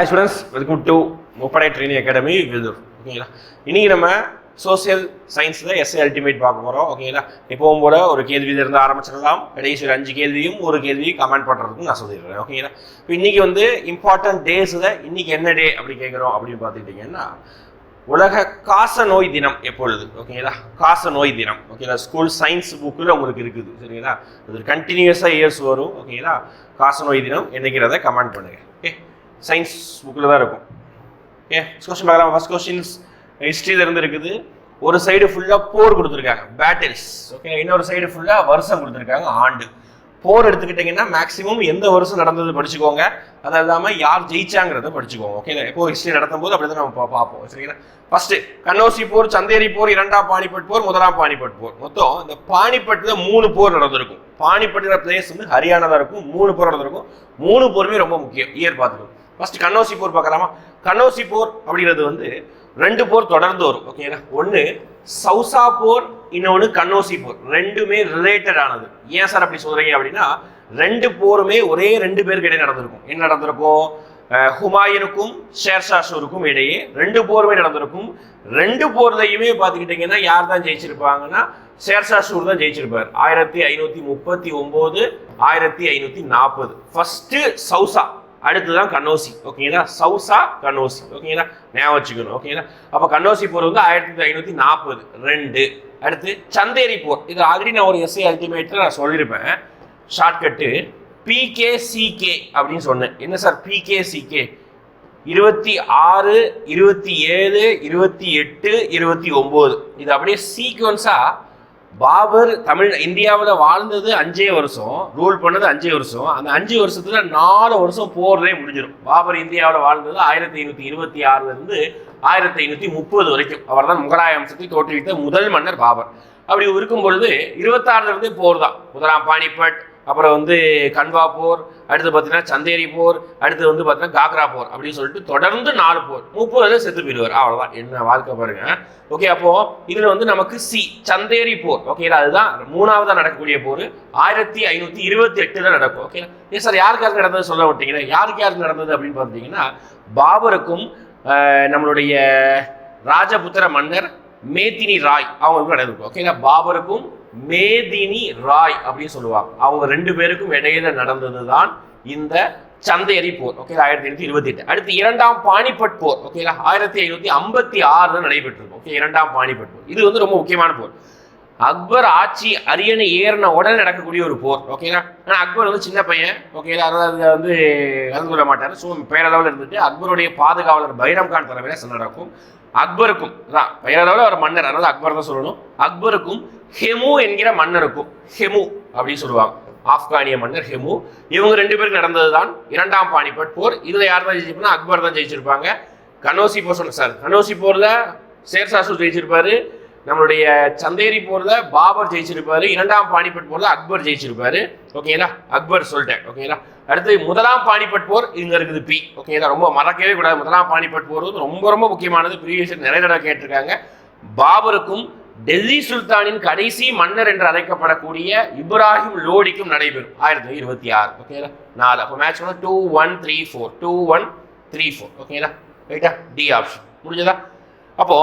Hi students welcome to முப்படை training academy வில்தூர் ஓகேங்களா இன்னைக்கு நம்ம சோசியல் சயின்ஸில் எஸ்ஏ அல்டிமேட் பார்க்க போகிறோம் ஓகேங்களா எப்பவும் போல ஒரு கேள்வியிலிருந்து ஆரம்பிச்சிடலாம். கடைசி ஒரு அஞ்சு கேள்வியும் ஒரு கேள்வி கமெண்ட் பண்ணுறதுக்கு நான் சொல்லிடுறேன் ஓகேங்களா இப்போ இன்னைக்கு வந்து இம்பார்ட்டன்ட் டேஸில் இன்னைக்கு என்ன டே அப்படி கேட்குறோம் அப்படின்னு பார்த்துக்கிட்டிங்கன்னா உலக காச நோய் தினம் எப்பொழுது ஓகேங்களா காச நோய் தினம் ஓகேங்களா ஸ்கூல் சயின்ஸ் புக்கில் உங்களுக்கு இருக்குது சரிங்களா? அது கண்டினியூஸாக இயர்ஸ் வரும் ஓகேங்களா காச நோய் தினம் என்னைக்கிறத கமெண்ட் பண்ணுங்கள் ஓகே சயின்ஸ் புக்கில் தான் இருக்கும். ஓகே கொஸ்டின் பார்க்கலாம். ஃபர்ஸ்ட் கொஸ்டின்ஸ் ஹிஸ்ட்ரியிலேருந்து இருக்குது. ஒரு சைடு ஃபுல்லாக போர் கொடுத்துருக்காங்க. பேட்டில்ஸ் ஓகே இன்னொரு சைடு ஃபுல்லாக வருஷம் கொடுத்துருக்காங்க. ஆண்டு. போர் எடுத்துக்கிட்டிங்கன்னா மேக்ஸிமம் எந்த வருஷம் நடந்தது படிச்சுக்கோங்க. அது இல்லாமல் யார் ஜெயிச்சாங்கிறத படிச்சுக்கோங்க. ஓகேங்களா எப்போ ஹிஸ்ட்ரி நடத்தும் போது அப்படி தான் நம்ம பார்ப்போம். சரிங்களா? ஃபர்ஸ்ட் கண்ணோசி போர் சந்தேரி போர் இரண்டாம் பானிபட் போர் முதலாம் பானிபட் போர். மொத்தம் இந்த பானிபட்ல மூணு போர் நடந்திருக்கும். பானிபட்டுற பிளேஸ் வந்து ஹரியானா தான் இருக்கும். மூணு போர் நடந்திருக்கும். மூணு போருமே ரொம்ப முக்கியம். இயர் பார்த்துக்கணும் ஃபர்ஸ்ட் கண்ணோசி போர் பார்க்கலாமா? கண்ணோசி போர் அப்படிங்கிறது வந்து ரெண்டு போர் தொடர்ந்து வரும் ஓகேங்களா ஒன்று சௌசா போர் இன்னொன்று கண்ணோசி போர். ரெண்டுமே ரிலேட்டட் ஆனது. ஏன் சார் அப்படி சொல்கிறீங்க அப்படின்னா ரெண்டு போருமே ஒரே ரெண்டு பேருக்கு இடையே நடந்திருக்கும். என்ன நடந்திருக்கும்? ஹுமாயூனுக்கும் ஷேர்ஷா ஷூருக்கும் இடையே ரெண்டு போருமே நடந்திருக்கும். ரெண்டு போர்லையுமே பார்த்துக்கிட்டிங்கன்னா யார் தான் ஜெயிச்சிருப்பாங்கன்னா ஷேர்ஷா ஷூர் தான் ஜெயிச்சிருப்பார். ஆயிரத்தி ஐநூற்றி முப்பத்தி ஒம்பது ஆயிரத்தி ஐநூற்றி நாற்பது. ஃபஸ்ட்டு சௌசா. அடுத்துதான் கண்ணோசி ஓகேங்களா? சவுசா கண்ணோசி ஓகேங்களா? ஞாபகம் வச்சுக்கணும் ஓகேங்களா? அப்போ கண்ணோசி போர் வந்து ஆயிரத்தி ஐநூற்றி நாற்பது ரெண்டு. அடுத்து சந்தேரி போர். இது ஆல்ரெடி நான் ஒரு எஸ்ஐ அல்டிமேட்டில் நான் சொல்லியிருப்பேன் ஷார்ட்கட்டு பிகேசிகே அப்படின்னு சொன்னேன். என்ன சார்? பிகேசிகே இருபத்தி ஆறு இருபத்தி ஏழு இருபத்தி எட்டு இருபத்தி ஒம்பது. இது அப்படியே சீக்வன்ஸாக பாபர் தமிழ் இந்தியாவில் வாழ்ந்தது அஞ்சே வருஷம் ரூல் பண்ணது அஞ்சே வருஷம். அந்த அஞ்சு வருஷத்துல நாலு வருஷம் போர்லே முடிஞ்சிடும் பாபர் இந்தியாவில் வாழ்ந்தது ஆயிரத்தி ஐநூற்றி இருபத்தி ஆறுலேருந்து ஆயிரத்தி ஐநூற்றி முப்பது வரைக்கும். அவர் தான் முகலாய அம்சத்தை தோற்றுவித்த முதல் மன்னர் பாபர். அப்படி இருக்கும் பொழுது இருபத்தாறுல இருந்தே போர் தான் முதலாம் பானிபட் அப்புறம் வந்து கன்வா போர் அடுத்து பார்த்தீங்கன்னா சந்தேரி போர் அடுத்து வந்து பார்த்தீங்கன்னா காக்ரா போர் அப்படின்னு சொல்லிட்டு தொடர்ந்து நாலு போர். முப்பது செத்து போயிடுவார். அவ்வளோதான் என்ன வாழ்க்கை பாருங்க. ஓகே அப்போ இதில் வந்து நமக்கு சி சந்தேரி போர். ஓகேங்களா அதுதான் மூணாவதாக நடக்கக்கூடிய போர். ஆயிரத்தி ஐநூற்றி இருபத்தி எட்டில் நடக்கும் ஓகே ஏன் சார் யாருக்கு யாருக்கு நடந்தது சொல்ல விட்டீங்கன்னா யாருக்கு யாருக்கு நடந்தது அப்படின்னு பார்த்தீங்கன்னா பாபருக்கும் நம்மளுடைய ராஜபுத்திர மன்னர் மேத்தினி ராய் அவங்களுக்கும் நடந்திருக்கும் ஓகேங்களா பாபருக்கும் மேதினி ராய் அப்படின்னு சொல்லுவாங்க. அவங்க ரெண்டு பேருக்கும் இடையில நடந்தது தான் இந்த சந்தேரி போர். ஓகே ஆயிரத்தி ஐநூத்தி இருபத்தி எட்டு. அடுத்து இரண்டாம் பானிபட் போர். ஓகேங்களா ஆயிரத்தி ஐநூத்தி ஐம்பத்தி ஆறுல நடைபெற்றிருக்கும் ஓகே இரண்டாம் பானிபட் போர். இது வந்து ரொம்ப முக்கியமான போர். அக்பர் ஆட்சி அரியணை ஏறின உடனே நடக்கக்கூடிய ஒரு போர். ஓகேங்களா ஆனால் அக்பர் வந்து சின்ன பையன். ஓகேங்களா அதனால வந்து கலந்து கொள்ள மாட்டார். ஸோ பேரளவில் இருந்துட்டு அக்பருடைய பாதுகாவலர் பைரம் கான் தலைமையில நடக்கும். அக்பருக்கும் தான் பேரளவில் அவர் மன்னர். அதனால அக்பர் தான் சொல்லணும். அக்பருக்கும் ஹெமு என்கிற மன்னருக்கும் ஹெமு அப்படின்னு சொல்லுவாங்க. ஆப்கானிய மன்னர் ஹெமு. இவங்க ரெண்டு பேருக்கு நடந்தது தான் இரண்டாம் பானிபட் போர். இதில் யார் தான் ஜெயிச்சிருப்பாங்க அக்பர் தான் ஜெயிச்சிருப்பாங்க. கனோசி போர் சொன்ன சார் கனோசி போரில் சேர்சாசு ஜெயிச்சிருப்பாரு. நம்மளுடைய சந்தேரி போரில் பாபர் ஜெயிச்சிருப்பாரு. இரண்டாம் பானிபட் போரில் அக்பர் ஜெயிச்சிருப்பாரு. ஓகேங்களா அக்பர் சொல்லிட்டேன். ஓகேங்களா அடுத்து முதலாம் பானிபட் போர் இங்கே இருக்குது பி. ஓகேங்களா ரொம்ப மறக்கவே கூடாது. முதலாம் பானிபட் போர் வந்து ரொம்ப ரொம்ப முக்கியமானது. ப்ரீவியஸ் நிறைய தடவை கேட்டிருக்காங்க. பாபருக்கும் டெல்லி சுல்தானின் கடைசி மன்னர் என்று அழைக்கப்படக்கூடிய இப்ராஹிம் லோடிக்கும் நடைபெறும். ஆயிரத்தி இருபத்தி ஆறு. ஓகேங்களா நாலு. அப்போ மேட்ச் வந்து two one three four two one three four ஓகேங்களா ரைட்டா டி ஆப்ஷன் முடிஞ்சதா? அப்போ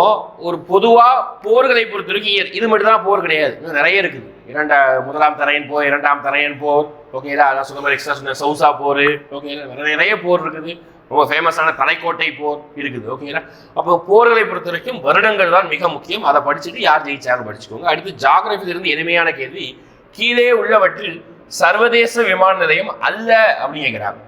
ஒரு பொதுவா போர்களை பொறுத்த வரைக்கும் இது மட்டும்தான் போர் கிடையாது. இன்னும் நிறைய இருக்குது. இரண்டா முதலாம் தரையன் போர் இரண்டாம் தரையன் போர். ஓகேங்களா அதான் சொன்ன மாதிரி எக்ஸ்ட்ரா சொன்ன சவுசா போர். ஓகேங்களா நிறைய போர் இருக்குது. ரொம்ப ஃபேமஸான தலைக்கோட்டை போர் இருக்குது. ஓகேங்களா அப்போ போர்களை பொறுத்த வரைக்கும் வருடங்கள் தான் மிக முக்கியம். அதை படிச்சுட்டு யார் ஜெயிச்சாங்க படிச்சுக்கோங்க. அடுத்து ஜாகிரபில இருந்து எளிமையான கேள்வி. கீழே உள்ளவற்றில் சர்வதேச விமான நிலையம் அல்ல அப்படிங்கிறாங்க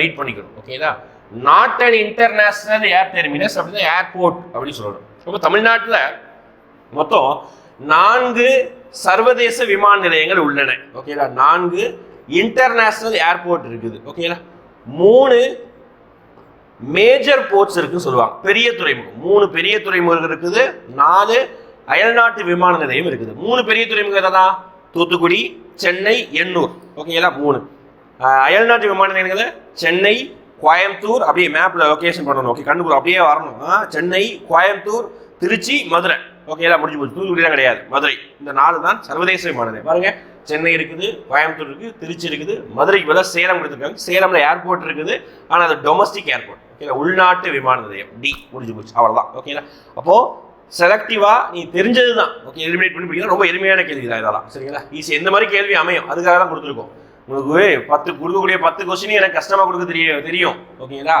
ரீட் பண்ணிக்கணும். ஓகேங்களா not and international air terminus அப்படின்னா ஏர்போர்ட் அப்படின்னு சொல்லணும். இப்போ தமிழ்நாட்டில் மொத்தம் நான்கு சர்வதேச விமான நிலையங்கள் உள்ளன. ஓகேங்களா நான்கு இன்டர்நேஷ்னல் ஏர்போர்ட் இருக்குது. ஓகேங்களா மூணு மேஜர் போர்ட்ஸ் இருக்குன்னு சொல்லுவாங்க. பெரிய துறைமுகம். மூணு பெரிய துறைமுகம் இருக்குது. நாலு அயல்நாட்டு விமான நிலையம் இருக்குது. மூணு பெரிய துறைமுகம் எதனா தூத்துக்குடி சென்னை எண்ணூர். ஓகேங்களா மூணு. அயல்நாட்டு விமான நிலையங்கள் சென்னை கோயம்புத்தூர் அப்படியே மேப்பில் லொக்கேஷன் பண்ணணும். ஓகே கண்டுபிடி அப்படியே வரணும். சென்னை கோயம்புத்தூர் திருச்சி மதுரை. ஓகேலாம் முடிஞ்சு போச்சு. தூத்துக்குடிலாம் கிடையாது. மதுரை. இந்த நாலு தான் சர்வதேச விமான நிலையம் பாருங்க சென்னை இருக்குது கோயம்புத்தூர் இருக்குது திருச்சி இருக்குது மதுரைக்கு பதிலாக சேலம் கொடுத்துருக்காங்க. சேலம்ல ஏர்போர்ட் இருக்குது. ஆனால் அது டொமஸ்டிக் ஏர்போர்ட் ஓகேங்களா உள்நாட்டு விமான நிலையம். டி முடிஞ்சு போச்சு. அவ்வளோதான் ஓகேங்களா அப்போது செலக்டிவாக நீ தெரிஞ்சது தான் ஓகே எலிமினேட் பண்ணி பிடிக்கலாம் ரொம்ப எளிமையான கேள்வி தான் இதெல்லாம். சரிங்களா? ஈஸி எந்த மாதிரி கேள்வி அமையும். அதுக்காக தான் கொடுத்துருக்கோம். உங்களுக்கு பத்து கொடுக்கக்கூடிய பத்து கொஸ்டின் எனக்கு கஷ்டமாக கொடுக்க தெரிய தெரியும். ஓகேங்களா?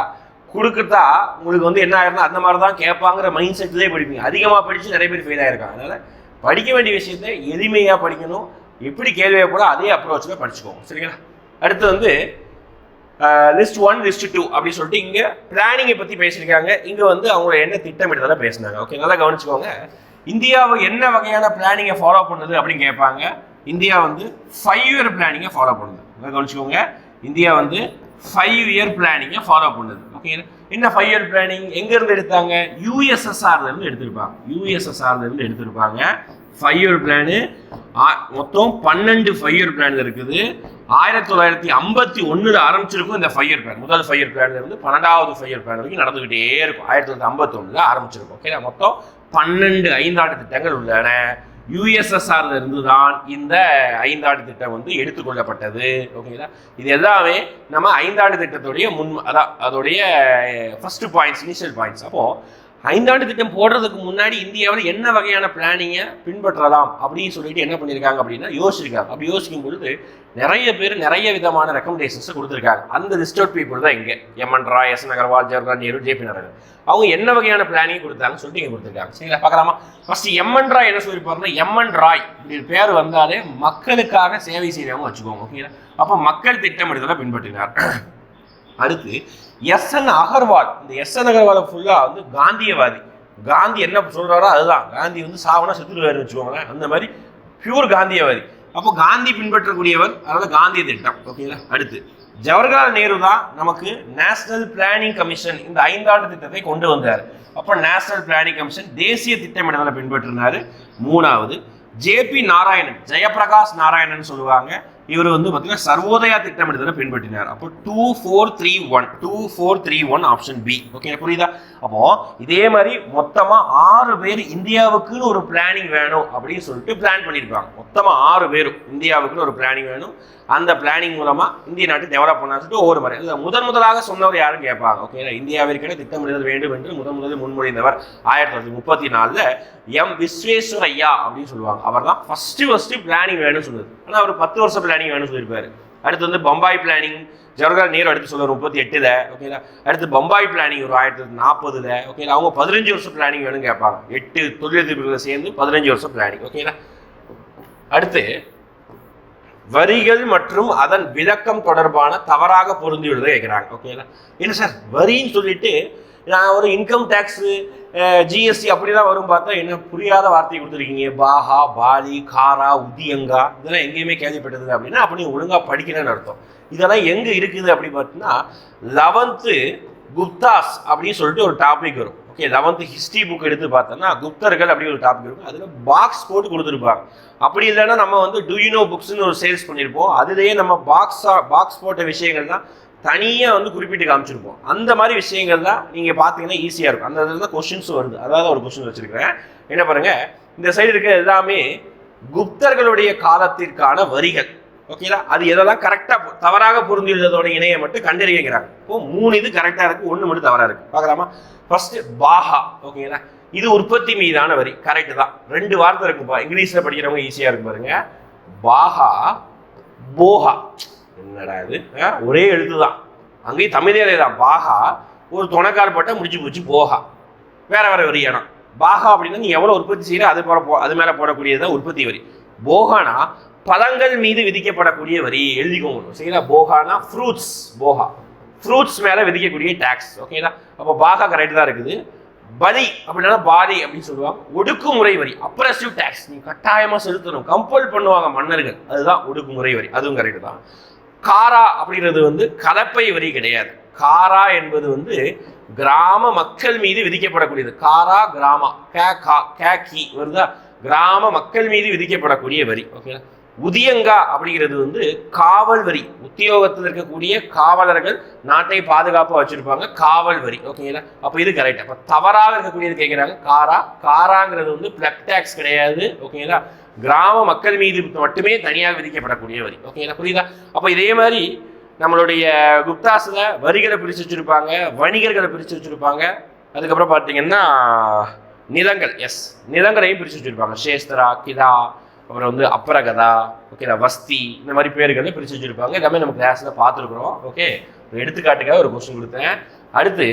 கொடுக்குறதா உங்களுக்கு வந்து என்ன ஆயிருந்தா அந்த மாதிரி தான் கேட்பாங்கிற மைண்ட் செட்லேயே படிப்பீங்க. அதிகமாக படித்து நிறைய பேர் ஃபெயில் ஆயிருக்காங்க. அதனால் படிக்க வேண்டிய விஷயத்தை எளிமையாக படிக்கணும். எப்படி கேள்வியை கூட அதே அப்ரோச்சில் படிச்சுக்கோங்க. சரிங்களா? அடுத்து வந்து லிஸ்ட் ஒன் லிஸ்ட் டூ அப்படின்னு சொல்லிட்டு இங்கே பிளானிங்கை பற்றி பேசியிருக்காங்க. இங்கே வந்து அவங்க என்ன திட்டமிடுதலை பேசினாங்க. ஓகே நல்லா கவனிச்சுக்கோங்க. இந்தியாவை என்ன வகையான பிளானிங்கை ஃபாலோ பண்ணுது அப்படின்னு கேட்பாங்க. இந்தியா வந்து ஃபைவ் இயர் பிளானிங்கை ஃபாலோ பண்ணுது. நல்லா கவனிச்சுக்கோங்க. இந்தியா வந்து ஃபைவ் இயர் பிளானிங்கை ஃபாலோ பண்ணுது. ஓகே என்ன? ஃபைவ் இயர் பிளானிங் எங்கேருந்து எடுத்தாங்க? யூஎஸ்எஸ்ஆர்லேருந்து எடுத்திருப்பாங்க. யூஎஸ்எஸ்ஆர்லேருந்து எடுத்திருப்பாங்க. ஃபைவ் இயர் பிளானு மொத்தம் பன்னெண்டு ஃபைவ் இயர் பிளான் இருக்குது. ஆயிரத்தி தொள்ளாயிரத்தி ஐம்பத்தி ஒன்றில் ஆரம்பிச்சிருக்கும் இந்த ஃபைவ் இயர் பிளான் முதல் ஃபைவ் இயர் பிளான்ல இருந்து பன்னெண்டாவது ஃபைவ் இயர் பிளான் வரைக்கும் நடந்துகிட்டே இருக்கும். ஆயிரத்தி தொள்ளாயிரத்தி ஐம்பத்தொன்னில் ஆரம்பிச்சிருக்கும். ஓகே மொத்தம் பன்னெண்டு ஐந்தாண்டு திட்டங்கள் உள்ளன. யூஎஸ்எஸ்ஆர்ல இருந்து தான் இந்த ஐந்தாண்டு திட்டம் வந்து எடுத்துக்கொள்ளப்பட்டது. ஓகேங்களா இது எல்லாமே நம்ம ஐந்தாண்டு திட்டத்துடைய முன் அதான் அதோடைய ஃபர்ஸ்ட் பாயிண்ட்ஸ் இனிஷியல் பாயிண்ட்ஸ் அப்போது ஐந்தாண்டு திட்டம் போடுறதுக்கு முன்னாடி இந்தியாவில் என்ன வகையான பிளானிங்கை பின்பற்றலாம் அப்படின்னு சொல்லிட்டு என்ன பண்ணியிருக்காங்க அப்படின்னா யோசிச்சிருக்காங்க. அப்படி யோசிக்கும் பொழுது நிறைய பேர் நிறைய விதமான ரெக்கமெண்டேஷன்ஸை கொடுத்துருக்காங்க. அந்த லிஸ்ட் அவுட் பீப்புள் தான் இங்கே. M N Roy S Agarwal Jawaharlal Nehru J P Narayan அவங்க என்ன வகையான பிளானிங் கொடுத்தாங்கன்னு சொல்லிட்டு இங்கே கொடுத்துருக்காங்க. சரிங்களா? பார்க்கலாமா? ஃபர்ஸ்ட் எம்என் ராய் என்ன சொல்லியிருப்பாருன்னா எம்என் ராய் இப்படி பேர் வந்தாலே மக்களுக்காக சேவை செய்கிறவங்க வச்சுக்கோங்க ஓகேங்களா அப்போ மக்கள் திட்டம் எடுத்ததாக பின்பற்றினார். அடுத்து எஸ் என் அகர்வால். இந்த எஸ் என் அகர்வாலை ஃபுல்லாக வந்து காந்தியவாதி. காந்தி என்ன சொல்கிறாரோ அதுதான். காந்தி வந்து சாவனா செத்துருவாரு வச்சுக்கோங்களேன். அந்த மாதிரி பியூர் காந்தியவாதி. அப்போ காந்தி பின்பற்றக்கூடியவர் அதாவது காந்திய திட்டம். ஓகேங்களா அடுத்து ஜவஹர்லால் நேரு தான் நமக்கு நேஷனல் பிளானிங் கமிஷன் இந்த ஐந்தாண்டு திட்டத்தை கொண்டு வந்தார். அப்போ நேஷனல் பிளானிங் கமிஷன் தேசிய திட்டமிடலை பின்பற்றினார். மூணாவது ஜேபி நாராயணன் ஜெயபிரகாஷ் நாராயணன் சொல்லுவாங்க. இவர் வந்து பார்த்தீங்கன்னா சர்வோதயா திட்டமிடுதலை பின்பற்றினார். அப்போ two four three one two four three one option B okay புரியுதா? அப்போ இதே மாதிரி மொத்தமாக ஆறு பேர் இந்தியாவுக்குன்னு ஒரு பிளானிங் வேணும் அப்படின்னு சொல்லிட்டு பிளான் பண்ணியிருப்பாங்க மொத்தமாக ஆறு பேரும் இந்தியாவுக்குன்னு ஒரு பிளானிங் வேணும். அந்த பிளானிங் மூலமா இந்திய நாட்டை டெவலப் பண்ண சொல்லிட்டு ஒவ்வொரு முறை. இதுல முதன் முதலாக சொன்னவர் யாரும் கேட்பாங்க. ஓகே இந்தியாவிற்கென திட்டமிடுதல் வேண்டும் என்று முதன் முதலில் முன்மொழிந்தவர் ஆயிரத்தி தொள்ளாயிரத்தி முப்பத்தி நாலுல எம் விஸ்வேஸ்வரையா அப்படின்னு சொல்லுவாங்க. அவர் தான் ஃபர்ஸ்ட் ஃபர்ஸ்ட் பிளானிங் வேணும்னு சொல்லுது ஆனா அவர் பத்து வருஷம் பிளானிங் வேணும்னு சொல்லியிருப்பாரு. அடுத்து வந்து பம்பாய் பிளானிங் ஜவஹர்லால் நேரு அடுத்து சொல்லுவார் முப்பத்தி எட்டுல ஓகேங்களா அடுத்து பம்பாய் பிளானிங் ஒரு ஆயிரத்தி தொள்ளாயிரத்தி நாற்பதுல. ஓகேங்களா அவங்க பதினஞ்சு வருஷம் பிளானிங் வேணும்னு கேட்பாங்க. எட்டு தொழிலதிபர்களை சேர்ந்து பதினஞ்சு வருஷம் பிளானிங் ஓகேங்களா அடுத்து வரிகள் மற்றும் அதன் விளக்கம் தொடர்பான தவறாக பொருந்தியுள்ளதை கேட்குறாங்க. ஓகேங்களா இல்லை சார் வரின்னு சொல்லிட்டு நான் ஒரு இன்கம் டேக்ஸு ஜிஎஸ்டி அப்படிலாம் வரும் பார்த்தா என்ன புரியாத வார்த்தை கொடுத்துருக்கீங்க. பாஹா பாலி காரா உதியங்கா இதெல்லாம் எங்கேயுமே கேள்விப்பட்டது அப்படின்னா அப்படி ஒழுங்காக படிக்கணும்னு அர்த்தம். இதெல்லாம் எங்கே இருக்குது அப்படின்னு பார்த்தீங்கன்னா லெவன்த்து குப்தாஸ் அப்படின்னு சொல்லிட்டு ஒரு டாபிக் வரும். ஓகே லெவன்த்து ஹிஸ்ட்ரி புக் எடுத்து பார்த்தோம்னா குப்தர்கள் அப்படி ஒரு டாபிக் இருக்கும். அதில் பாக்ஸ் போட்டு கொடுத்துருப்பாங்க. அப்படி இல்லைன்னா நம்ம வந்து டுயூனோ புக்ஸ்னு ஒரு சேல்ஸ் பண்ணியிருப்போம் அதுலேயே நம்ம பாக்ஸாக பாக்ஸ் போட்ட விஷயங்கள் தான் தனியாக வந்து குறிப்பிட்டு காமிச்சிருப்போம். அந்த மாதிரி விஷயங்கள் தான் நீங்கள் பார்த்தீங்கன்னா ஈஸியாக இருக்கும். அந்த இதில் தான் கொஷின்ஸும் வருது. அதாவது ஒரு கொஷின் வச்சுருக்கிறேன். என்ன பாருங்கள் இந்த சைடு இருக்க எல்லாமே குப்தர்களுடைய காலத்திற்கான வரிகள். ஓகேங்களா அது எதெல்லாம் கரெக்டாக தவறாக பொருந்தியுள்ளதோட இணையை மட்டும் கண்டறியங்கிறாங்க. இப்போ மூணு இது கரெக்டாக இருக்குது ஒன்று மட்டும் தவறாக இருக்குது பார்க்கலாமா? ஃபர்ஸ்ட் பாஹா. ஓகேங்களா இது உற்பத்தி மீதான வரி. கரெக்ட் தான். ரெண்டு வார்த்தை இருக்குப்பா. இங்கிலீஷில் படிக்கிறவங்க ஈஸியாக இருக்கு பாருங்க. பாஹா போஹா. என்னடா இது? ஆ, ஒரே எழுத்து தான். அங்கேயும் தமிழே தான் பாஹா ஒரு துணைக்கால் போட்டால் முடிச்சு போச்சு போஹா. வேற வேற வரி இடம் பாஹா அப்படின்னா நீ எவ்வளோ உற்பத்தி செய்கிற அது போல போ அது மேலே போடக்கூடியது தான் உற்பத்தி வரி. போகானா பழங்கள் மீது விதிக்கப்படக்கூடிய வரி எழுதிக்கோங்க சரிங்களா? போகானா ஃப்ரூட்ஸ் போகா. ஃப்ரூட்ஸ் மேலே விதிக்கக்கூடிய டேக்ஸ் ஓகேங்களா அப்போ பாகா கரெக்ட் தான் இருக்குது. பலி அப்படின்னா பாலி அப்படின்னு சொல்லுவாங்க. ஒடுக்குமுறை வரி அப்ரஸிவ் டேக்ஸ் நீ கட்டாயமாக செலுத்தணும். கம்பல் பண்ணுவாங்க மன்னர்கள். அதுதான் ஒடுக்குமுறை வரி. அதுவும் கரெக்டு தான். காரா அப்படிங்கிறது வந்து கலப்பை வரி கிடையாது. காரா என்பது வந்து கிராம மக்கள் மீது விதிக்கப்படக்கூடியது. காரா கிராமா. கே கா கே கி. வருதா? கிராம மக்கள் மீது விதிக்கப்படக்கூடிய வரி. ஓகேங்களா உதியங்கா அப்படிங்கிறது வந்து காவல் வரி உத்தியோகத்தில் இருக்கக்கூடிய காவலர்கள் நாட்டை பாதுகாப்பாக வச்சிருப்பாங்க காவல் வரி ஓகேங்களா அப்போ இது கரெக்ட் அப்போ தவறாக இருக்கக்கூடியது கேட்குறாங்க காரா? காராங்கிறது வந்து பிளக் டேக்ஸ் கிடையாது. ஓகேங்களா கிராம மக்கள் மீது மட்டுமே தனியாக விதிக்கப்படக்கூடிய வரி ஓகேங்களா புரியுதா? அப்போ இதே மாதிரி நம்மளுடைய குப்தாஸில் வரிகளை பிரித்து வச்சுருப்பாங்க வணிகர்களை பிரித்து வச்சுருப்பாங்க. அதுக்கப்புறம் பார்த்தீங்கன்னா நிலங்கள். எஸ் நிலங்களையும் பிரித்து வச்சுருப்பாங்க. சேஸ்தரா கிதா அப்புறம் வந்து அப்பரகதா ஓகே வஸ்தி இந்த மாதிரி பேர்களையும் பிரித்து வச்சுருப்பாங்க. எல்லாமே நம்ம கிளாஸில் பார்த்துருக்குறோம். ஓகே ஒரு எடுத்துக்காட்டுக்காக ஒரு கொஸ்டின் கொடுத்தேன். அடுத்து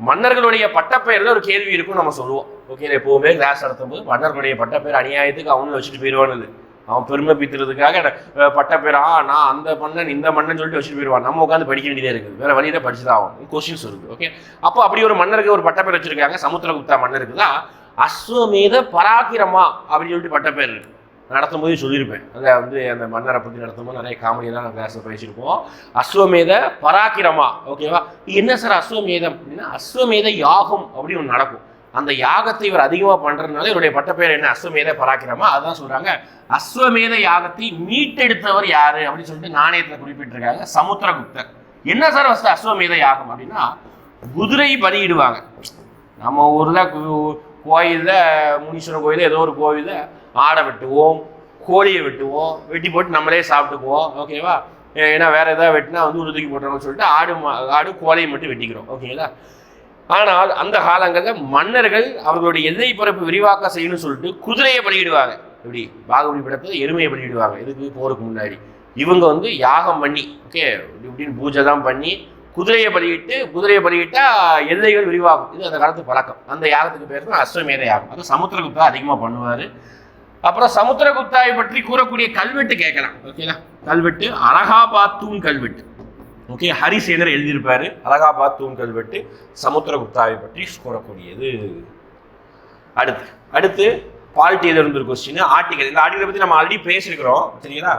மன்னர்களுடைய பட்டப்பெயரில் ஒரு கேள்வி இருக்கும் நம்ம சொல்லுவோம். ஓகே எப்பவுமே கிளாஸ் நடத்தும்போது மன்னர்களுடைய பட்டப்பெயர் அநியாயத்துக்கு அவனும் வச்சுட்டு போயிடுவானது அவன் பெருமை பித்துறதுக்காக அஹ், பட்டப்பேர் ஆ நான் அந்த மன்னன் இந்த மன்னன் சொல்லிட்டு வச்சுட்டு போயிடுவான். நம்ம உட்காந்து படிக்க வேண்டியதே இருக்குது. வேற வழியில படிச்சுதான் ஆகும் கொஸ்டின்ஸ் இருக்கு ஓகே அப்போ அப்படி ஒரு மன்னருக்கு ஒரு பட்டப்பேர் வச்சிருக்காங்க. சமுத்திரகுப்தா மன்னருக்கு தான் அஸ்வமேத பராக்கிரமா அப்படின்னு சொல்லிட்டு பட்டப்பேர் இருக்கு. நடத்தும் போதே சொல்லியிருப்பேன். அதை வந்து அந்த மன்னரை பற்றி நடத்தும் போது நிறைய காமெடியெல்லாம் நான் கிளாஸில் பேசியிருப்போம். அஸ்வமேத பராக்கிரமா ஓகேவா என்ன சார் அஸ்வமேதம்? அப்படின்னா அஸ்வமேத யாகம் அப்படின்னு ஒன்று நடக்கும். அந்த யாகத்தை இவர் அதிகமாக பண்ணுறதுனால இவருடைய பட்டப்பேர் என்ன? அஸ்வமேத பராக்கிரமா. அதான் சொல்கிறாங்க அஸ்வமேத யாகத்தை மீட்டெடுத்தவர் யார்? அப்படின்னு சொல்லிட்டு நாணயத்தில் குறிப்பிட்டிருக்காங்க சமுத்திரகுப்தர். என்ன சார் ஃபஸ்ட்டு அஸ்வமேத யாகம் அப்படின்னா குதிரை பலியிடுவாங்க. நம்ம ஊரில் கோயிலில் முனீஸ்வரன் கோயிலில் ஏதோ ஒரு கோயிலில் ஆடை வெட்டுவோம் கோழியை வெட்டுவோம் வெட்டி போட்டு நம்மளே சாப்பிட்டுக்குவோம். ஓகேவா ஏன்னா வேற ஏதாவது வெட்டினா வந்து உறுதிக்கு போட்டுறோம்னு சொல்லிட்டு ஆடு ஆடு கோழியை மட்டும் வெட்டிக்கிறோம். ஓகேங்களா ஆனால் அந்த காலங்களில் மன்னர்கள் அவர்களுடைய எல்லை பரப்பு விரிவாக்க செய்யணும்னு சொல்லிட்டு குதிரையை பலியிடுவாங்க. இப்படி பாகுபலி படத்தில் எருமையை பலியிடுவாங்க. இதுக்கு போருக்கு முன்னாடி. இவங்க வந்து யாகம் பண்ணி ஓகே இப்படி இப்படின்னு பூஜை தான் பண்ணி குதிரையை பலியிட்டு குதிரையை பலியிட்டா எல்லைகள் விரிவாகும். இது அந்த காலத்து பழக்கம். அந்த யாகத்துக்கு பேர் தான் அஸ்வமேத யாகம். அது சமுத்திரகுப்தா அதிகமாக பண்ணுவார். அப்புறம் சமுத்திரகுப்தாவை பற்றி கூறக்கூடிய கல்வெட்டு கேட்கலாம். ஓகேங்களா கல்வெட்டு அழகாபாத்தூன் கல்வெட்டு. ஓகே ஹரிசேகர் எழுதியிருப்பாரு அழகாபாத்தூன் கல்வெட்டு சமுத்திரகுப்தாவை பற்றி கூறக்கூடியது. அடுத்து அடுத்து பாலிட்டியில் இருந்து ஒரு கொஸ்டின் ஆர்டிகல். இந்த ஆர்டிகலை பற்றி நம்ம ஆல்ரெடி பேசியிருக்கிறோம் சரிங்களா?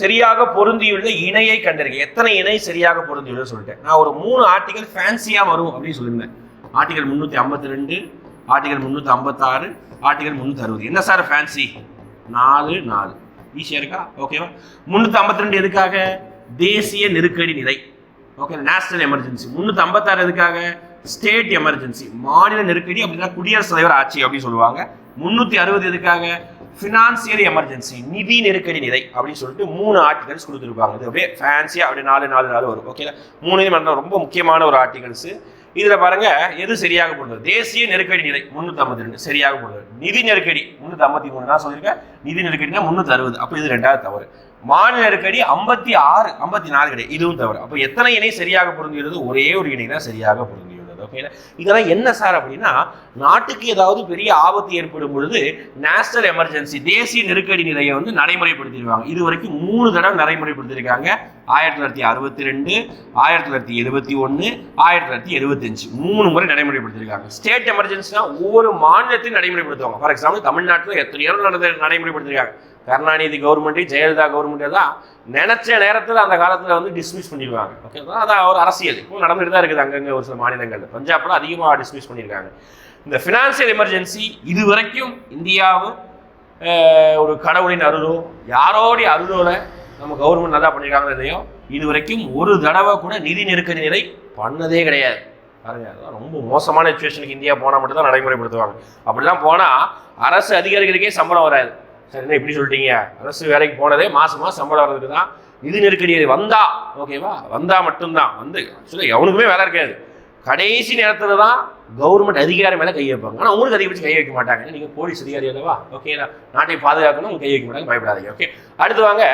சரியாக பொருந்தியுள்ள இணையை கண்டறிக்க எத்தனை இணை சரியாக பொருந்தியுள்ள சொல்லிட்டேன். நான் ஒரு மூணு ஆர்டிகல் ஃபேன்சியாக வரும் அப்படின்னு சொல்லியிருந்தேன். ஆர்டிகல் முந்நூற்றி ஐம்பத்தி ரெண்டு ஆர்டிகல் முந்நூற்றி ஐம்பத்தாறு ஆர்டிகல் முந்நூற்றி அறுபது என்ன சார் ஃபேன்சி நாலு நாலு. ஈஸியாக இருக்கா? ஓகேவா முந்நூற்றி ஐம்பத்தி ரெண்டு எதுக்காக? தேசிய நெருக்கடி நிலை. ஓகே நேஷனல் எமர்ஜென்சி முந்நூற்றி ஐம்பத்தாறு எதுக்காக? ஸ்டேட் எமர்ஜென்சி மாநில நெருக்கடி அப்படின்னா குடியரசுத் தலைவர் ஆட்சி அப்படின்னு சொல்லுவாங்க. முந்நூற்றி அறுபது எதுக்காக? ஃபினான்சியல் எமர்ஜென்சி நிதி நெருக்கடி நிலை அப்படின்னு சொல்லிட்டு மூணு ஆர்டிகல்ஸ் கொடுத்துருப்பாங்க. இது அப்படியே ஃபேன்சியாக அப்படியே நாலு நாலு நாலு வரும். ஓகேங்களா மூணு மரணம் ரொம்ப முக்கியமான ஒரு ஆர்டிகல்ஸு இதில் பாருங்க எது சரியாக போடுறது? தேசிய நெருக்கடி நிலை முன்னூற்றி ஐம்பத்தி ரெண்டு. சரியாக போடுறது. நிதி நெருக்கடி முன்னூற்றி ஐம்பத்தி மூணு நான் சொல்லியிருக்கேன். நிதி நெருக்கடினா முன்னூற்றி அறுபது அப்போ இது ரெண்டாவது தவறு. மாநில நெருக்கடி ஐம்பத்தி ஆறு ஐம்பத்தி நாலு கிடையாது. இதுவும் தவறு. அப்போ எத்தனை இணை சரியாக பொருந்துகிறது? ஒரே ஒரு இணை தான் சரியாக பொருந்தியுள்ளது ஓகே இதெல்லாம் என்ன சார் அப்படின்னா நாட்டுக்கு ஏதாவது பெரிய ஆபத்து ஏற்படும் பொழுது நேஷனல் எமர்ஜென்சி தேசிய நெருக்கடி நிலையை வந்து நடைமுறைப்படுத்திடுவாங்க. இது வரைக்கும் மூணு தடவை நடைமுறைப்படுத்தியிருக்காங்க. ஆயிரத்தி தொள்ளாயிரத்தி அறுபத்தி ரெண்டு ஆயிரத்தி தொள்ளாயிரத்தி எழுபத்தி ஒன்று ஆயிரத்தி தொள்ளாயிரத்தி எழுபத்தஞ்சு. மூணு முறை நடைமுறைப்படுத்தியிருக்காங்க. ஸ்டேட் எமர்ஜென்சினா ஒவ்வொரு மாநிலத்தையும் நடைமுறைப்படுத்துவாங்க. ஃபார் எக்ஸாம்பிள் தமிழ்நாட்டில் எத்தனையோ நடந்த நடைமுறைப்படுத்திருக்காங்க கருணாநிதி கவர்மெண்ட்டு ஜெயலலிதா கவர்மெண்ட் எல்லாம் நினச்ச நேரத்தில் அந்த காலத்தில் வந்து டிஸ்மிஸ் பண்ணிடுவாங்க. ஓகே அதான் ஒரு அரசியல். இப்போ நடந்துட்டு தான் இருக்குது அங்கங்கே ஒரு சில மாநிலங்கள் பஞ்சாபில் அதிகமாக டிஸ்மிஸ் பண்ணியிருக்காங்க. இந்த ஃபினான்சியல் எமர்ஜென்சி இது வரைக்கும் இந்தியாவும் ஒரு கடவுளின் அருளோ யாரோடைய அருளோட நம்ம கவர்மெண்ட் நல்லா பண்ணியிருக்காங்களோ இல்லையோ இது வரைக்கும் ஒரு தடவை கூட நிதி நெருக்கடி நிலை பண்ணதே கிடையாது. பாருங்க அதெல்லாம் ரொம்ப மோசமான சுச்சுவேஷனுக்கு இந்தியா போனால் மட்டும்தான் நடைமுறைப்படுத்துவாங்க. அப்படிலாம் போனால் அரசு அதிகாரிகளுக்கே சம்பளம் வராது. சரி என்ன இப்படி சொல்லிட்டீங்க? அரசு வேலைக்கு போனதே மாதம் மாதம் சம்பளம் வர்றதுக்கு தான் இது நெருக்கடி. வந்தா ஓகேவா வந்தா மட்டும்தான். வந்து ஆக்சுவலாக எவனுக்குமே வேலை இருக்காது. கடைசி நேரத்தில் தான் கவர்மெண்ட் அதிகாரி மேலே கை வைப்பாங்க. ஆனால் உங்களுக்கு அதிகபட்சம் கை வைக்க மாட்டாங்க. நீங்கள் போலீஸ் அதிகாரி அல்லவா? ஓகே நாட்டை பாதுகாக்கணும் கை வைக்க மாட்டாங்க. பயப்படாதீங்க ஓகே அடுத்து வாங்க.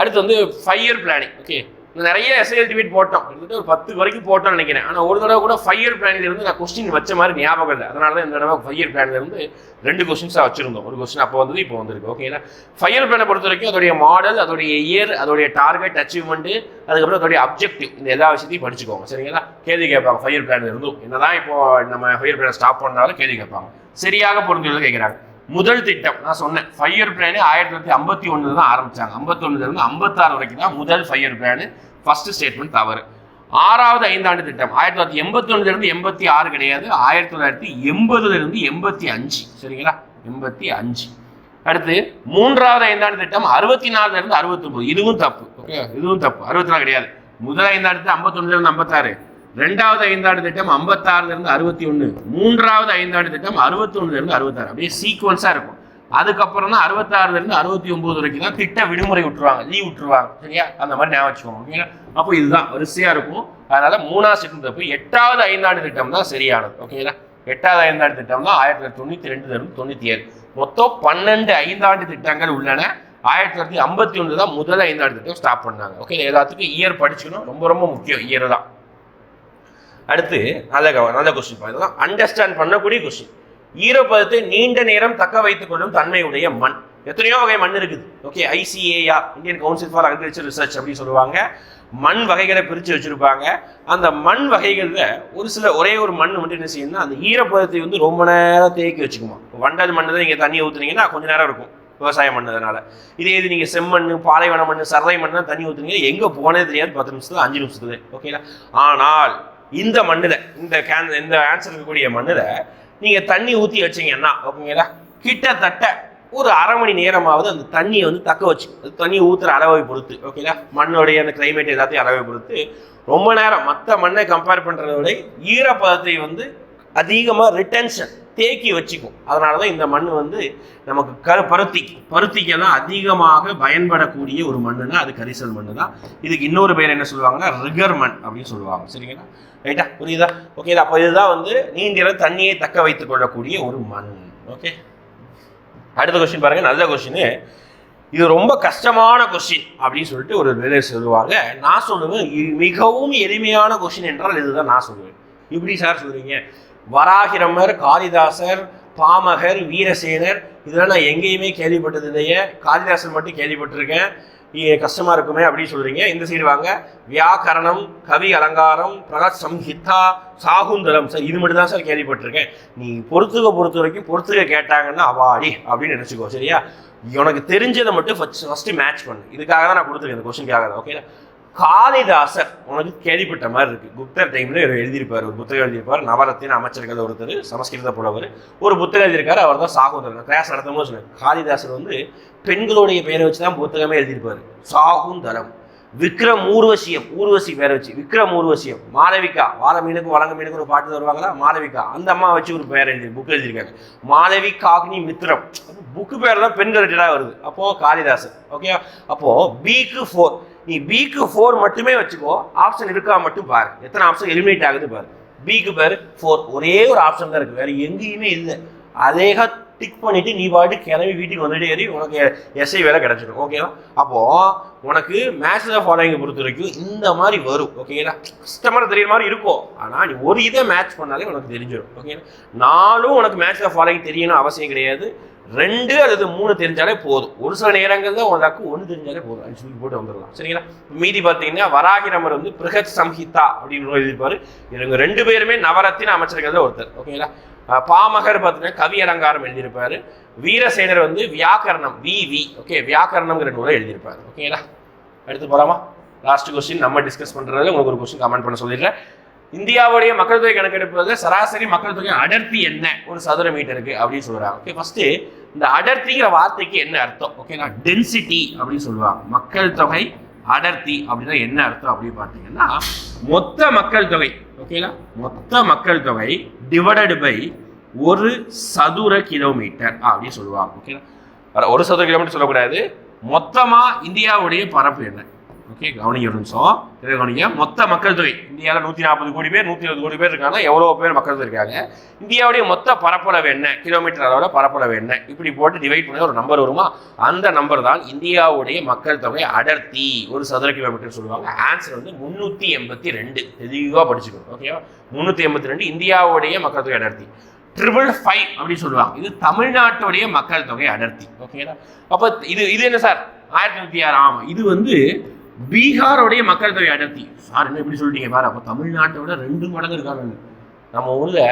அடுத்து வந்து ஃபைவ் இயர் பிளானிங் ஓகே நிறைய எஸ்ஐஎல் டிபேட் போட்டோம். கிட்டத்தட்ட ஒரு பத்து வரைக்கும் போட்டோம்னு நினைக்கிறேன். ஆனால் ஒரு தடவை கூட ஃபைவ் இயர் இருந்து நான் கொஸ்டின் வச்ச மாதிரி ஞாபகம் இல்லை. அதனால தான் இந்த தடவை ஃபைவ் இயர் பிளான்லேருந்து ரெண்டு கொஸ்டின்ஸாக வச்சுருந்தோம். ஒரு கொஸ்டின் அப்போ வந்தது இப்போ வந்திருக்கு. ஓகேங்களா ஃபைவ் இயர் பிளானை பொறுத்த வரைக்கும் அதோடைய மாடல் அதோடைய இயர் அதோடைய டார்கெட் அச்சீவ்மெண்ட்டு அதுக்கப்புறம் அதோடைய அப்ஜெக்டிவ் இந்த எல்லா விஷயத்தையும் படிச்சுக்கோங்க. சரிங்களா? கேள்வி கேட்பாங்க ஃபைவ் இயர் பிளான் இருந்தும். என்னதான் இப்போ நம்ம ஃபைவ் இயர் பிளான் ஸ்டாப் பண்ணாலும் கேள்வி கேட்பாங்க. சரியாக பொருந்துள்ளது கேட்குறாங்க. முதல் திட்டம். நான் சொன்னேன். ஃபையர் இயர் பிளானே ஆயிரத்தி தொள்ளாயிரத்தி ஐம்பத்தி ஒன்று தான் ஆரம்பித்தாங்க ஐம்பத்தொன்னுலருந்து ஐம்பத்தாறு வரைக்கும் தான் முதல் ஃபையர் பிளானு ஃபஸ்ட்டு ஸ்டேட்மெண்ட் தவறு. ஆறாவது ஐந்தாண்டு திட்டம். ஆயிரத்தி தொள்ளாயிரத்தி எண்பத்தொன்னுலேருந்து எண்பத்தி ஆறு கிடையாது. ஆயிரத்தி தொள்ளாயிரத்தி எண்பதுலேருந்து எண்பத்தி அஞ்சு. சரிங்களா? எண்பத்தி அஞ்சு. அடுத்து மூன்றாவது ஐந்தாண்டு திட்டம் அறுபத்தி நாலுலேருந்து அறுபத்தொம்பது அறுபத்தொன்பது. இதுவும் தப்பு. ஓகே? இதுவும் தப்பு. அறுபத்தி நாலு கிடையாது. முதல் ஐந்தாண்டு ஐம்பத்தொன்னுலேருந்து ஐம்பத்தாறு. ரெண்டாவது ஐந்தாண்டு திட்டம் ஐம்பத்தாறுல இருந்து அறுபத்தி ஒன்று மூன்றாவது ஐந்தாண்டு திட்டம் அறுபத்தொன்னுல இருந்து அறுபத்தாறு. அப்படியே சீக்வன்ஸாக இருக்கும். அதுக்கப்புறம் தான் அறுபத்தாறுல இருந்து அறுபத்தி ஒன்பது வரைக்கும் தான் திட்ட விடுமுறை விட்டுருவாங்க லீவ் விட்டுருவாங்க. சரியா? அந்த மாதிரி ஞாபகம் வச்சுக்கோங்க. ஓகேங்களா? அப்போ இதுதான். வரிசையாக இருக்கும். அதனால மூணாவது செட்டு தப்பு எட்டாவது ஐந்தாண்டு திட்டம் தான் சரியானது. ஓகேங்களா? எட்டாவது ஐந்தாண்டு திட்டம் தான் ஆயிரத்தி தொள்ளாயிரத்தி தொண்ணூற்றி ரெண்டு இருந்து தொண்ணூத்தி ஏழு. மொத்தம் பன்னெண்டு ஐந்தாண்டு திட்டங்கள் உள்ளன. ஆயிரத்தி தொள்ளாயிரத்தி ஐம்பத்தி ஒன்று தான் முதல் ஐந்தாண்டு திட்டம் ஸ்டாப் பண்ணாங்க. ஓகே எல்லாத்துக்கும் இயர் படிச்சுக்கணும். ரொம்ப ரொம்ப முக்கியம். இயர் தான். அடுத்து நல்ல கவ- நல்ல கொஸ்டின் இதெல்லாம் அண்டர்ஸ்டாண்ட் பண்ணக்கூடிய கொஸ்டின் ஈரப்பதத்தை நீண்ட நேரம் தக்க வைத்துக் கொள்ளும் தன்மையுடைய மண். எத்தனையோ வகை மண் இருக்குது. Okay ICAR Indian council for agriculture research அப்படின்னு சொல்லுவாங்க. மண் வகைகளை பிரித்து வச்சுருப்பாங்க. அந்த மண் வகைகளில் ஒரு சில ஒரே ஒரு மண் மட்டும் என்ன செய்யணும்னா அந்த ஈரப்பதத்தை வந்து ரொம்ப நேரம் தேக்கி வச்சுக்குமா. வண்டல் மண் தான் நீங்கள் தண்ணி ஊற்றுனீங்கன்னா கொஞ்சம் நேரம் இருக்கும் விவசாயம் பண்ணதுனால இதே இது நீங்கள் செம்மண் பாலைவன மண் சரளை மண் தான் தண்ணி ஊற்றுனீங்க எங்கே போனே தெரியாது. பத்து நிமிஷத்துல அஞ்சு நிமிஷத்துல. ஓகேங்களா ஆனால் இந்த மண்ணில் இந்த கேன் இந்த ஆன்சர் இருக்கக்கூடிய மண்ணில் நீங்கள் தண்ணி ஊற்றி வச்சீங்கன்னா ஓகேங்களா கிட்டத்தட்ட ஒரு அரை மணி நேரமாவது அந்த தண்ணியை வந்து தக்க வச்சு அந்த தண்ணி ஊற்றுற அளவை பொறுத்து ஓகேங்களா மண்ணுடைய அந்த கிளைமேட் எல்லாத்தையும் அளவை பொறுத்து ரொம்ப நேரம் மற்ற மண்ணை கம்பேர் பண்ணுறத விட ஈரப்பதத்தை வந்து அதிகமாக ரிட்டன்ஷன் தேக்கி வச்சுக்கும். அதனால தான் இந்த மண் வந்து நமக்கு கரு பருத்தி பருத்திக்கெல்லாம் அதிகமாக பயன்படக்கூடிய ஒரு மண்ணுனா அது கரிசல் மண் தான் இதுக்கு இன்னொரு பேர் என்ன சொல்லுவாங்கன்னா ரிகர் மண் அப்படின்னு சொல்லுவாங்க. சரிங்களா? ரைட்டா புரியுதா? ஓகே அப்போ இதுதான் வந்து நீந்திர தண்ணியை தக்க வைத்துக் கொள்ளக்கூடிய ஒரு மண். ஓகே அடுத்த கொஸ்டின் பாருங்க. நல்ல கொஸ்டின் இது ரொம்ப கஷ்டமான கொஸ்டின் அப்படின்னு சொல்லிட்டு ஒரு வேலை சொல்லுவாங்க. நான் சொல்லுவேன் மிகவும் எளிமையான கொஸ்டின் என்றால் இதுதான் நான் சொல்லுவேன். இப்படி சார் சொல்றீங்க. வராகிரமர் காளிதாசர் பாமகர் வீரசேனர் இதெல்லாம் நான் எங்கேயுமே கேள்விப்பட்டது இல்லையே. காளிதாசன் மட்டும் கேள்விப்பட்டிருக்கேன். கஷ்டமாக இருக்குமே அப்படின்னு சொல்கிறீங்க இந்த சைடு வாங்க. வியாக்கரணம் கவி அலங்காரம் பிரகாஷ் சம்ஹிதா சாகுந்தரம் சார் இது மட்டும் தான் சார் கேள்விப்பட்டிருக்கேன். நீ பொறுத்துக்க பொறுத்த வரைக்கும் பொறுத்துக்க கேட்டாங்கன்னா அவாடி அப்படின்னு நினச்சிக்கோ சரியா? உனக்கு தெரிஞ்சதை மட்டும் ஃபஸ்ட் ஃபஸ்ட்டு மேட்ச் பண்ணு. இதுக்காக தான் நான் கொடுத்துருக்கேன் இந்த கொஸ்டினுக்காக தான் ஓகே காளிதாசர் உனக்கு கேள்விப்பட்ட மாதிரி இருக்கு. குப்தர் டைம்ல இவர் எழுதியிருப்பார். ஒரு புத்தகம் எழுதியிருப்பார். நவரத்தின அமைச்சர்கள் ஒருத்தர் சமஸ்கிருத புலவர். ஒரு புத்தகம் எழுதியிருக்காரு. அவர் தான் சாகுந்தரன் கிளாஸ் நடத்தும் போது காளிதாசர் வந்து பெண்களுடைய பெயரை வச்சு தான் புத்தகமே எழுதியிருப்பார். சாகுந்தரம் விக்ரம் ஊர்வசியம் ஊர்வசி பேரை வச்சு. விக்ரம் ஊர்வசியம் மாளவிகா வாழ மீனுக்கு வழங்க மீனுக்கு ஒரு பாட்டு வருவாங்களா? மாளவிகா அந்த அம்மா வச்சு ஒரு பேர் எழுதி புக் எழுதியிருக்காங்க. மாளவிகாக்னி மித்ரம். புக்கு பேர் தான் பெண்கள் ரிலேட்டடாக வருது. அப்போது காளிதாசன் ஓகே அப்போது பிக்கு ஃபோர் நீ பிக்கு ஃபோர் மட்டுமே வச்சுக்கோ. ஆப்ஷன் இருக்கா மட்டும் பாரு. எத்தனை ஆப்ஷன் எலிமினேட் ஆகுது பாரு. பிக்கு பேர் ஃபோர் ஒரே ஒரு ஆப்ஷன் தான் இருக்குது வேறு எங்கேயுமே இல்லை. அதேக டிக் பண்ணிட்டு நீ பாட்டு கிளம்பி வீட்டுக்கு வந்துட்டே ஏறி உனக்கு எஸ்ஐ வேலை கிடைச்சிடும் ஓகேவா அப்போ உனக்கு மேட்ச்சில் ஃபாலோயிங் பொறுத்த வரைக்கும் இந்த மாதிரி வரும் ஓகேங்களா கஸ்டமர் தெரியுற மாதிரி இருக்கும். ஆனால் நீ ஒரு இதை மேட்ச் பண்ணாலே உனக்கு தெரிஞ்சிடும் ஓகேங்களா நாலும் உனக்கு மேட்ச்சில் ஃபாலோயிங் தெரியணும் அவசியம் கிடையாது. ரெண்டு அல்லது மூணு தெரிஞ்சாலே போதும். ஒரு சில நேரங்கள்ல உனக்கு ஒன்று தெரிஞ்சாலே போதும். அஞ்சு சொல்லி போட்டு வந்துடலாம் சரிங்களா? மீதி பார்த்தீங்கன்னா வராகிரமர் வந்து பிருகத் சம்ஹிதா அப்படின்னு ஒரு இவங்க ரெண்டு பேருமே நவரத்தின அமைச்சர்கள் ஒருத்தர் ஓகேங்களா பாமகர் பார்த்தீங்கன்னா கவி அலங்காரம் எழுதியிருப்பாரு. வீரசேனர் வந்து வியாக்கரணம் வி வி ஓகே வியாக்கரணம்ங்கிற நூலை எழுதியிருப்பாரு. ஓகேங்களா எடுத்து போகலாமா லாஸ்ட் கொஸ்டின் நம்ம டிஸ்கஸ் பண்றது உங்களுக்கு ஒரு கொஸ்டின் கமெண்ட் பண்ண சொல்லிடுறேன். இந்தியாவுடைய மக்கள் தொகை கணக்கெடுப்பதில் சராசரி மக்கள் தொகை அடர்த்தி என்ன? ஒரு சதுர மீட்டருக்கு அப்படின்னு சொல்கிறாங்க ஓகே ஃபஸ்ட்டு இந்த அடர்த்திங்கிற வார்த்தைக்கு என்ன அர்த்தம்? ஓகேனா டென்சிட்டி அப்படின்னு சொல்லுவாங்க. மக்கள் தொகை அடர்த்தி அப்படின்னா என்ன அர்த்தம் அப்படின்னு பார்த்தீங்கன்னா மொத்த மக்கள் தொகை. ஓகேங்களா மொத்த மக்கள் தொகை டிவைடட் பை ஒரு சதுர கிலோமீட்டர் அப்படின்னு சொல்லுவாங்க. ஓகேங்களா ஒரு சதுர கிலோமீட்டர் சொல்லக்கூடாது. மொத்தமாக இந்தியாவுடைய பரப்பு என்ன? ஓகே கவனிங்க ஒரு நிமிஷம். இதை கவனிங்க. மொத்த மக்கள் தொகை. இந்தியாவில் நூற்றி நாற்பது கோடி பேர் நூற்றி இருபது கோடி பேர் இருக்காங்க. எவ்வளோ பேர் மக்கள் தொகை இருக்காங்க. இந்தியாவுடைய மொத்த பரப்பளவு என்ன? கிலோமீட்டர் அளவில் பரப்பளவு என்ன? இப்படி போட்டு டிவைட் பண்ணி ஒரு நம்பர் வருமா? அந்த நம்பர் தான் இந்தியாவுடைய மக்கள் தொகை அடர்த்தி. ஒரு சதுர கிலோமீட்டர் சொல்லுவாங்க. ஆன்சர் வந்து முந்நூற்றி எண்பத்தி ரெண்டு தெளிவாக படிச்சுக்கணும். ஓகேவா முந்நூற்றி எண்பத்தி ரெண்டு இந்தியாவுடைய மக்கள் தொகை அடர்த்தி. ட்ரிபிள் ஃபைவ் அப்படின்னு சொல்லுவாங்க. இது தமிழ்நாட்டுடைய மக்கள் தொகை அடர்த்தி. ஓகேங்களா அப்போ இது இது என்ன சார் ஆயிரத்தி நூற்றி ஆறு. ஆமாம் இது வந்து பீகாரோடைய மக்கள் தொகை அடர்த்தி. சார் என்ன இப்படி சொல்லிட்டீங்க? பாரு அப்போ தமிழ்நாட்டோட ரெண்டு மடங்கு இருக்காங்க. நம்ம ஊரில்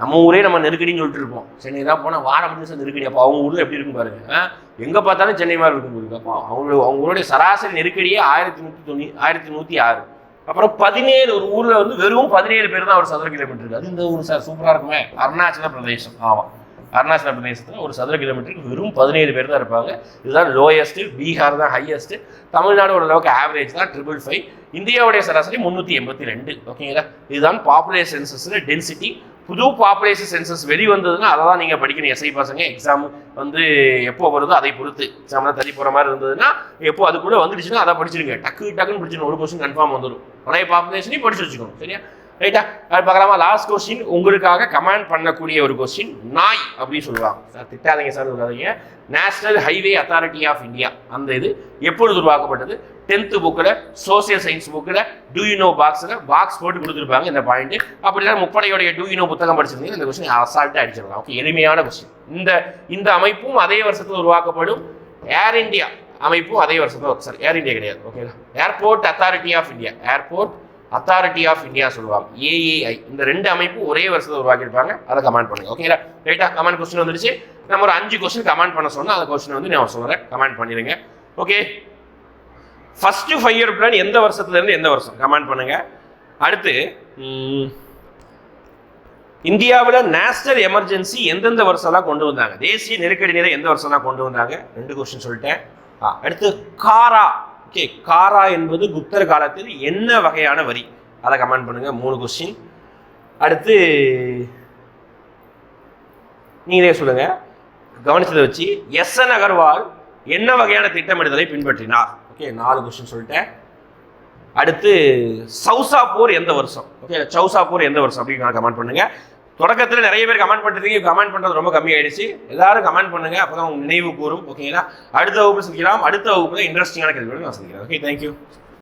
நம்ம ஊரே நம்ம நெருக்கடின்னு சொல்லிட்டு இருப்போம். சென்னை தான் போனால் வாரம் நிமிஷம் நெருக்கடி. அப்போ அவங்க ஊரில் எப்படி இருக்கும் பாருங்க? எங்கே பார்த்தாலும் சென்னை மாதிரி இருக்கும் போது அப்போ அவங்க அவங்களுடைய சராசரி நெருக்கடியே ஆயிரத்தி நூற்றி தொண்ணூ ஆயிரத்தி நூற்றி ஆறு. அப்புறம் பதினேழு ஒரு ஊரில் வந்து வெறும் பதினேழு பேர் தான் ஒரு சதுர கிலோமீட்டர் இருக்கு அது இந்த ஊர் சார் சூப்பராக இருக்குமே. அருணாச்சல பிரதேசம். ஆமாம் அருணாச்சல பிரதேசத்தில் ஒரு சதுர கிலோமீட்டருக்கு வெறும் பதினேழு பேர் தான் இருப்பாங்க. இதுதான் லோயஸ்ட்டு பீகார் தான் ஹையஸ்ட்டு தமிழ்நாடு ஓரளவுக்கு ஆவரேஜ் தான் ட்ரிபிள் ஃபைவ் இந்தியாவுடைய சராசரி முந்நூற்றி எண்பத்தி ரெண்டு. ஓகேங்களா இதுதான் பாப்புலேஷன் சென்சஸில் டென்சிட்டி புது பாப்புலேஷன் சென்சஸ் வெளி வந்ததுன்னா அதை தான் நீங்கள் படிக்கணும் எஸ்ஐ பசங்க எக்ஸாம் வந்து எப்போ வருதோ அதை பொறுத்து. எக்ஸாம்லாம் தள்ளி போகிற மாதிரி இருந்ததுன்னா எப்போ அது கூட வந்துடுச்சுன்னா அதை படிச்சிருங்க. டக்கு டக்குன்னு படிச்சிடணும் ஒரு கொஸ்டின் கன்ஃபார்ம் வந்துடும் பழைய பாப்புலேஷனையும் படிச்சு வச்சுக்கணும். சரியா? ரைட்டா அது பார்க்கலாமா? லாஸ்ட் கொஸ்டின் உங்களுக்காக கமாண்ட் பண்ணக்கூடிய ஒரு கொஸ்டின் நாய் அப்படின்னு சொல்லுவாங்க. சார் திட்டாதீங்க சார் சொல்லாதீங்க. National highway authority of India அந்த இது எப்பொழுது உருவாக்கப்பட்டது? டென்த்து புக்கில் சோசியல் சயின்ஸ் புக்கில் டூ யூனோ பாக்ஸில் பாக்ஸ் போட்டு கொடுத்துருப்பாங்க இந்த பாயிண்ட் அப்படின்னா முப்படையோடைய டூ யூனோ புத்தகம் படிச்சிருந்தீங்க. இந்த கொஸ்டின் அசால்ட்டாக அடிச்சிடலாம் ஓகே எளிமையான கொஸ்டின் இந்த இந்த அமைப்பும் அதே வருஷத்தில் உருவாக்கப்படும். ஏர் இந்தியா அமைப்பும் அதே வருஷத்தில் சார் ஏர் இந்தியா கிடையாது. ஓகேங்களா airport authority of India airport authority of India சொல்லுவாங்க. ஏஏஐ இந்த ரெண்டு அமைப்பும் ஒரே வருஷத்தில் உருவாக்கியிருப்பாங்க. அதை கமெண்ட் பண்ணுங்க. ஓகேங்களா ரைட்டா கமெண்ட் கொஸ்டின் வந்துருச்சு. நம்ம ஒரு அஞ்சு கொஸ்டின் கமெண்ட் பண்ண சொன்னால் அந்த கொஸ்டின் வந்து நான் சொல்கிறேன் கமெண்ட் பண்ணிடுங்க okay first five year plan எந்த வருஷத்துலேருந்து எந்த வருஷம்? கமெண்ட் பண்ணுங்க. அடுத்து இந்தியாவில் நேஷனல் எமர்ஜென்சி எந்தெந்த வருஷம்லாம் கொண்டு வந்தாங்க? தேசிய நெருக்கடி நிலை எந்த வருஷம்லாம் கொண்டு வந்தாங்க? ரெண்டு கொஸ்டின் சொல்லிட்டேன். அடுத்து காரா. ஓகே காரா என்பது குப்தர் காலத்தில் என்ன வகையான வரி? அதை கமெண்ட் பண்ணுங்க மூணு கொஸ்டின் அடுத்து நீங்களே சொல்லுங்க. கவனிச்சதை வச்சு எஸ் என் அகர்வால் என்ன வகையான திட்டமிடுதலை பின்பற்றினார்? ஓகே நாலு கொஸ்டின் சொல்லிட்டேன். அடுத்து சவுசா போர் எந்த வருஷம்? ஓகே சவுசா போர் எந்த வருஷம் அப்படின்னு நான் கமெண்ட் பண்ணுங்க. தொடக்கத்தில் நிறைய பேர் கமெண்ட் பண்ணுறதுக்கு கமெண்ட் பண்ணுறது ரொம்ப கம்மியாயிடுச்சு. எல்லாரும் கமெண்ட் பண்ணுங்க அப்போ தான் உங்களுக்கு நினைவு கூறும் ஓகேங்களா அடுத்த வகுப்பு சந்திக்கலாம். அடுத்த வகுப்புல இன்ட்ரெஸ்டிங்கான கேள்வியோட நான் சந்திக்கிறேன். Okay thank you